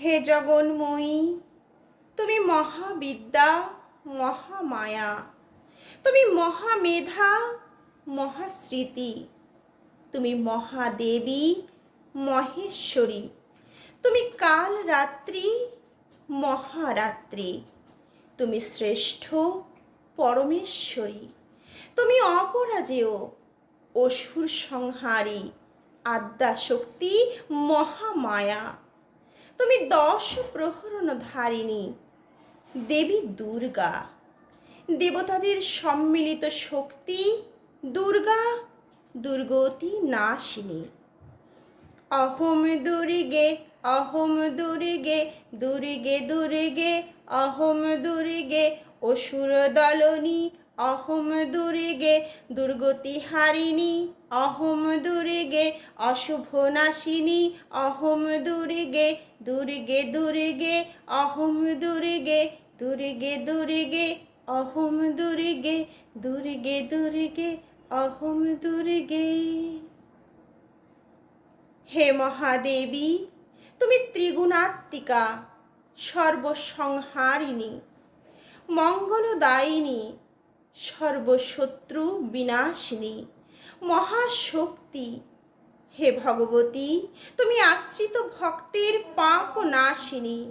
হে জগন্ময়ী, তুমি মহাবিদ্যা, মহামায়া, তুমি মহামেধা, মহাস্মৃতি, তুমি মহাদেবী, মহেশ্বরী, তুমি কাল রাত্রি মহারাত্রি, তুমি শ্রেষ্ঠ পরমেশ্বরী, তুমি অপরাজেয় অসুর সংহারী আদ্যা শক্তি মহামায়া। তুমি দশ প্রহরণ ধারিণী, দেবী দুর্গা। দেবতাদের সম্মিলিত শক্তি দুর্গা, দুর্গতি নাশিনী। অহম দুর্গে অহম দুর্গে দুর্গে দুর্গে, অহম দুর্গে, অসুর দলনী অহম দুর্গে দুর্গতি হারিণী, অহম দুর্গে অশুভ নাশিনী, অহম দুর্গে দুর্গে দুর্গে, অহম দুর্গে দুর্গে দুর্গে, অহম দুর্গে দুর্গে দুর্গে, অহম দুর্গে। হে মহাদেবী, তুমি ত্রিগুণাত্মিকা, সর্বসংহারিণী, মঙ্গলদায়িনী সর্বশত্রু বিনাশিনী। মহাশক্তি। হে ভগবতী, তুমি আশ্রিত ভক্তের পাপ নাশিনী।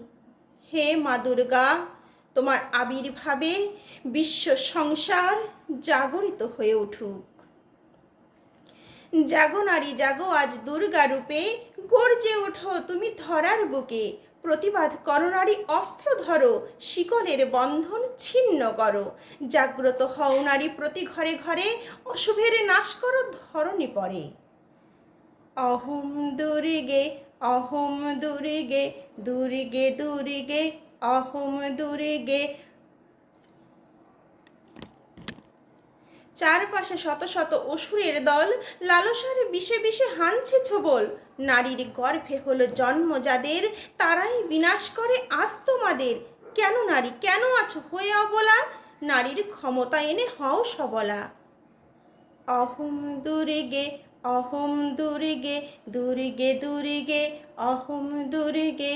হে মা দুর্গা, তোমার আবির্ভাবে বিশ্ব সংসার জাগরিত হয়ে উঠুক। জাগো নারী, জাগো আজ দুর্গা রূপে, গর্জে ওঠো তুমি ধরার বুকে। প্রতিবাদ করো নারী অস্ত্র ধরো শিকলের বন্ধন ছিন্ন করো। জাগ্রত হও নারী প্রতি ঘরে ঘরে, অশুভের নাশ করো ধরণী পরে। অহম দুর্গে অহম দুর্গে দুর্গে দুর্গে, অহম দুর্গে চারপাশে শত শত অসুরের দল, লালসারে বিষে বিষে হানছে ছোবল। নারীর গর্ভে হলো জন্ম যাদের, তারাই বিনাশ করে আজ তোমাদের কেন নারী, কেন আছো হয়ে অবলা? নারীর ক্ষমতা এনে হও সবলা। অহম দুর্গে অহম দুর্গে দুর্গে দুর্গে, অহম দুর্গে।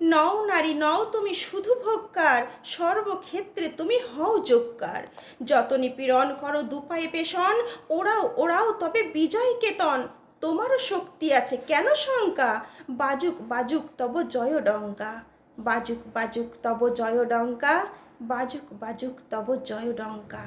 নও নারী, নও তুমি শুধু ভোগকার সর্বক্ষেত্রে তুমি হও যোগকার যত নিপীড়ন করো দুপায়ে পেশন ওরাও ওরাও তবে বিজয় কেতন। তোমারও শক্তি আছে, কেন শঙ্কা? বাজুক বাজুক তব জয় ডঙ্কা। বাজুক বাজুক তব জয় ডঙ্কা। বাজুক বাজুক তব জয় ডঙ্কা।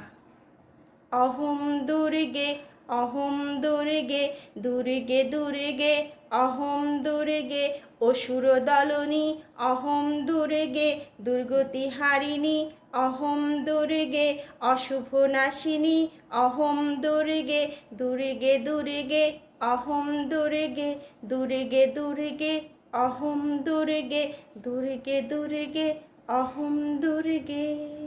অহম দুর্গে অহম দুর্গে দুর্গে দুর্গে, অহম দুর্গে, অসুর দলনী, অহম দুর্গে দুর্গতি হারিণী অহম দুর্গে, অশুভ নাশিনী, অহম দুর্গে দুর্গে দুর্গে, অহম দুর্গে দুর্গে দুর্গে, অহম দুর্গে দুর্গে দুর্গে, অহম দুর্গে।